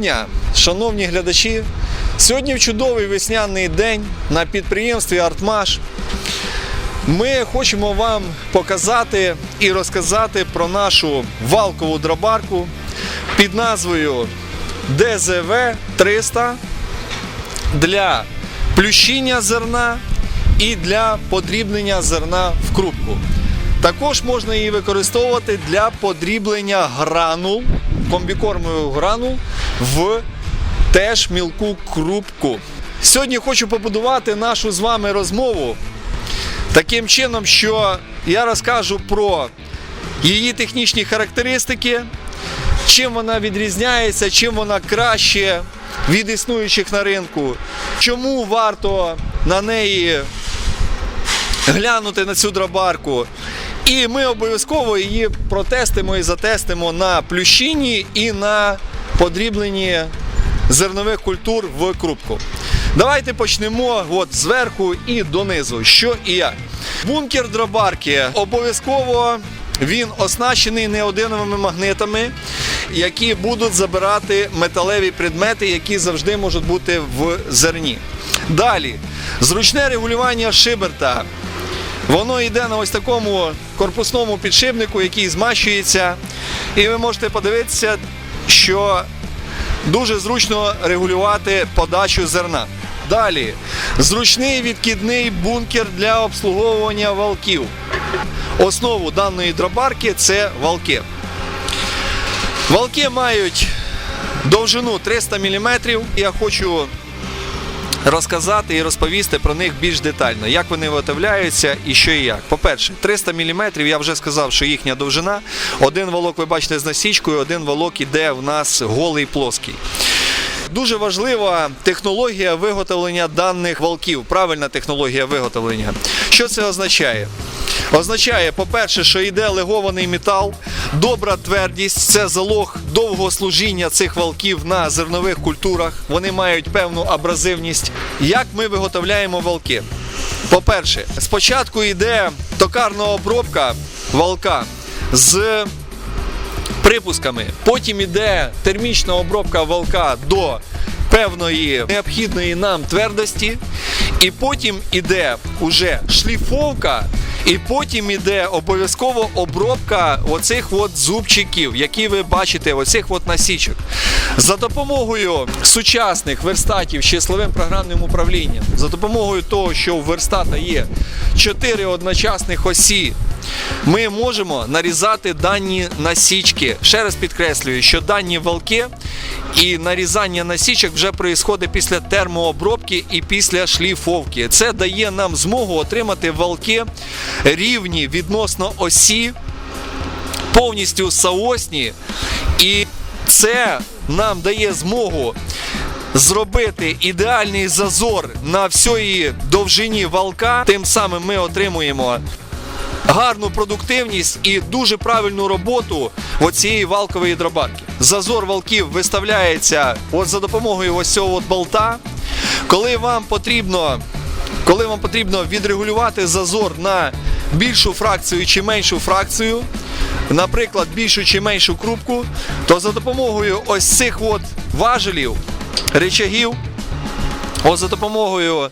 дня, шановні глядачі. Сьогодні в чудовий весняний день на підприємстві Артмаш. Ми хочемо вам показати і розказати про нашу валкову дробарку під назвою ДЗВ 300 для плющіння зерна і для подрібнення зерна в крупку. Також можна її використовувати для подріблення гранул, комбікормових гранул в теж мілку крупку. Сьогодні хочу побудувати нашу з вами розмову таким чином, що я розкажу про її технічні характеристики, чим вона відрізняється, чим вона краще від існуючих на ринку, чому варто на неї глянути на цю дробарку. І ми обов'язково її протестимо і затестимо на плющині і на подрібленні зернових культур в крупку. Давайте почнемо от зверху і донизу, що і як. Бункер дробарки обов'язково він оснащений неодиновими магнитами, які будуть забирати металеві предмети, які завжди можуть бути в зерні. Далі, зручне регулювання шиберта. Воно йде на ось такому корпусному підшипнику, який змащується. І ви можете подивитися, що дуже зручно регулювати подачу зерна. Далі зручний відкидний бункер для обслуговування валків. Основу даної дробарки це валки. Валки мають довжину 300 мм. Я хочу розказати і розповісти про них більш детально, як вони виготовляються і що і як. По-перше, 300 мм, я вже сказав, що їхня довжина. Один волок ви бачите з насічкою, один волок іде в нас голий плоский. Дуже важлива технологія виготовлення даних волків, правильна технологія виготовлення. Що це означає? Означає, по-перше, що йде легований метал, добра твердість, це залог довгого служіння цих валків на зернових культурах. Вони мають певну абразивність. Як ми виготовляємо валки? По-перше, спочатку йде токарна обробка валка з припусками. Потім іде термічна обробка валка до певної необхідної нам твердості. І потім іде уже шліфовка, і потім іде обов'язково обробка оцих от зубчиків, які ви бачите, оцих от насічок. За допомогою сучасних верстатів з числовим програмним управлінням, за допомогою того, що в верстата є 4 одночасних осі ми можемо нарізати дані насічки. Ще раз підкреслюю, що дані валки і нарізання насічок вже проїсходить після термообробки і після шліфовки. Це дає нам змогу отримати валки рівні відносно осі, повністю соосні. І це нам дає змогу зробити ідеальний зазор на всій довжині валка. Тим самим ми отримуємо гарну продуктивність і дуже правильну роботу оцієї валкової дробарки. Зазор валків виставляється от за допомогою ось цього от болта. Коли вам потрібно, коли вам потрібно відрегулювати зазор на більшу фракцію чи меншу фракцію, наприклад, більшу чи меншу крупку, то за допомогою ось цих от важелів, речагів, ось за допомогою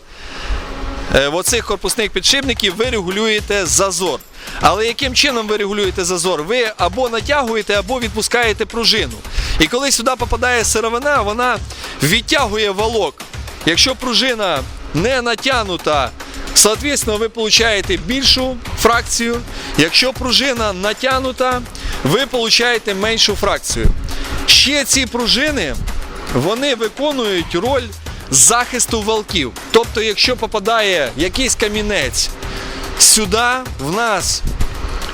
оцих корпусних підшипників ви регулюєте зазор. Але яким чином ви регулюєте зазор? Ви або натягуєте, або відпускаєте пружину. І коли сюди попадає сировина, вона відтягує валок. Якщо пружина не натягнута, соответственно, ви получаєте більшу фракцію. Якщо пружина натягнута, ви получаєте меншу фракцію. Ще ці пружини вони виконують роль захисту валків. Тобто, якщо попадає якийсь камінець сюди, в нас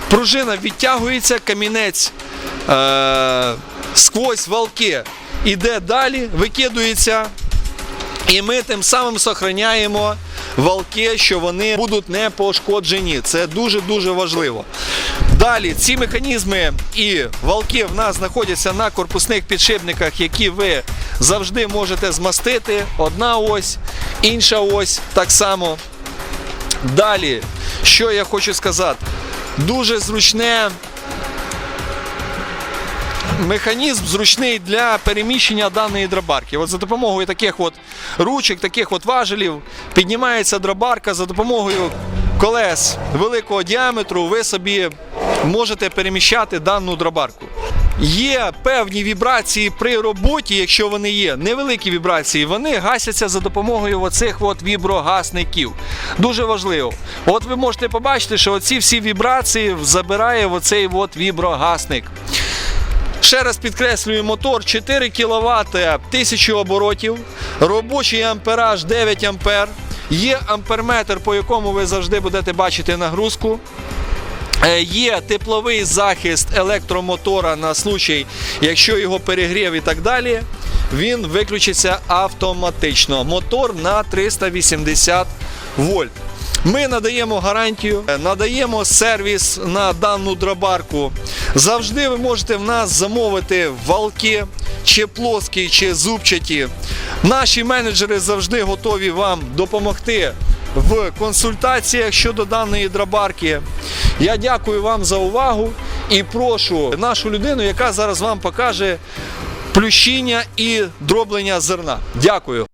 пружина відтягується, камінець е- сквозь валки іде далі, викидується. І ми тим самим сохраняємо валки, що вони будуть не пошкоджені. Це дуже-дуже важливо. Далі ці механізми і валки в нас знаходяться на корпусних підшипниках, які ви завжди можете змастити. Одна ось, інша ось так само. Далі, що я хочу сказати, дуже зручне механізм зручний для переміщення даної дробарки. От за допомогою таких от ручок, таких от важелів піднімається дробарка за допомогою колес великого діаметру. Ви собі можете переміщати дану дробарку. Є певні вібрації при роботі, якщо вони є, невеликі вібрації, вони гасяться за допомогою оцих от віброгасників. Дуже важливо. От ви можете побачити, що оці всі вібрації забирає оцей от віброгасник. Ще раз підкреслюю, мотор 4 кВт 1000 оборотів, робочий ампераж 9 ампер. Є амперметр, по якому ви завжди будете бачити нагрузку. Е, Є тепловий захист електромотора на случай, якщо його перегрів і так далі, він виключиться автоматично. Мотор на 380 вольт. Ми надаємо гарантію, е, надаємо сервіс на дану дробарку. Завжди ви можете в нас замовити валки, чи плоскі, чи зубчаті. Наші менеджери завжди готові вам допомогти в консультаціях щодо даної драбарки. Я дякую вам за увагу і прошу нашу людину, яка зараз вам покаже плющіння і дроблення зерна. Дякую.